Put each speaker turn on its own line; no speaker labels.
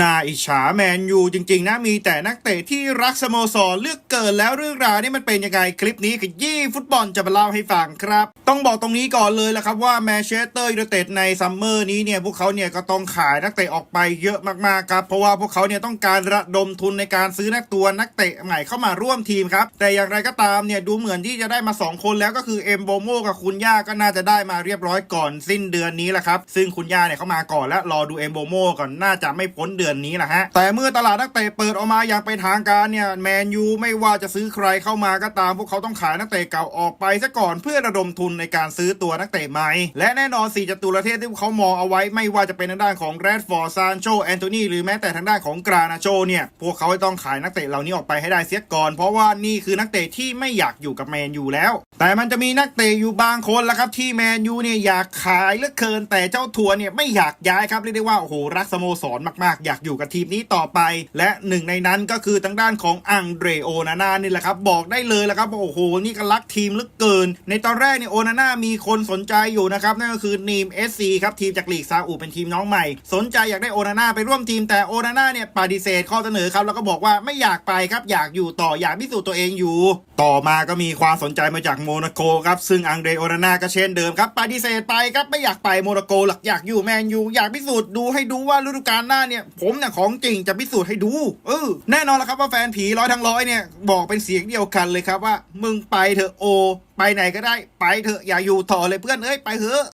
นาอิจฉาแมนยูจริง ๆ นะ มีแต่นักเตะที่รักสโมสรเลือกเกินแล้วเรื่องราวนี่มันเป็นยังไงคลิปนี้ขยี้ฟุตบอลจะมาเล่าให้ฟังครับ ต้องบอกตรงนี้ก่อนเลยละครับว่าแมนเชสเตอร์ยูไนเต็ดในซัมเมอร์นี้เนี่ย พวกเขาเนี่ยก็ต้องขายนักเตะออกไปเยอะมาก ๆ ครับ เพราะว่าพวกเขาเนี่ยต้องการระดมทุนในการซื้อนักตัวนักเตะใหม่เข้ามาร่วมทีมครับแต่อย่างไรก็ตามเนี่ยดูเหมือนที่จะได้มาสองคนแล้วก็คือเอ็มโบโมกับคุณย่าก็น่าจะได้มาเรียบร้อยก่อนสิ้นเดือนนี้แหละครับซึ่งคุณย่าเนี่ยเขามาก่อนแล้วรอดูเอ็มโบโมก่อนน่าจะไม่พ้นเดือนนี้แหละฮะ แต่เมื่อตลาดนักเตะเปิดออกมาอย่างเป็นทางการเนี่ยแมนยูไม่ว่าจะซื้อใครเข้ามาก็ตาม พวกเขาต้องขายนักเตะเก่าออกไปซะก่อนเพื่อระดมทุนในการซื้อตัวนักเตะใหม่ และแน่นอนสี่จตุรเทพที่พวกเขามองเอาไว้ไม่ว่าจะเป็นทางด้านของแรดฟอร์ซานโชแอนโทนีหรือแม้แต่ทางด้านของกรานาโชเนี่ยพวกเขาต้องขายนักเตะเหล่านี้ออกไปให้ได้เสียก่อน เพราะว่านี่คือนักเตะที่ไม่อยากอยู่กับแมนยูแล้ว แต่มันจะมีนักเตะอยู่บางคนและครับ ที่แมนยูเนี่ยอยากขายเหลือเกิน แต่เจ้าทัวร์เนี่ยไม่อยากย้ายครับเรียกได้ว่าโอ้โหรักสโมสรมากๆ อยากอยู่กับทีมนี้ต่อไป และหนึ่งในนั้นก็คือทางด้านของอังเดรโอนาน่านี่แหละครับ บอกได้เลยและครับว่าโอ้โห นี่ก็รักทีมเหลือเกิน ในตอนแรกเนี่ยโอนาน่ามีคนสนใจอยู่นะครับนั่นก็คือนีม SC ครับทีมจากลีกซาอุเป็นทีมน้องใหม่ สนใจอยากได้โอนาน่าไปร่วมทีมแต่โอนาน่าเนี่ยปฏิเสธข้อเสนอครับแล้วก็บอกว่าไม่อยากไปครับอยากอยู่ต่ออยากพิสูจน์ตัวเองอยู่ ต่อมาก็มีความสนใจมาจากโมนาโกครับ ซึ่งอังเดรโอนาน่าก็เช่นเดิมครับปฏิเสธไปครับไม่อยากไปโมนาโกหลักอยากอยู่แมนยูอยากพิสูจน์ดูให้ดูว่าฤดูกาลหน้าเนี่ย ผมเนี่ยของจริงจะพิสูจน์ให้ดู เออ แน่นอนแล้วครับว่าแฟนผีร้อยทั้งร้อยเนี่ยบอกเป็นเสียงเดียวกันเลยครับว่า มึงไปเถอะโอ ไปไหนก็ได้ ไปเถอะอย่าอยู่ต่อเลยเพื่อนเอ้ยไปเถอะ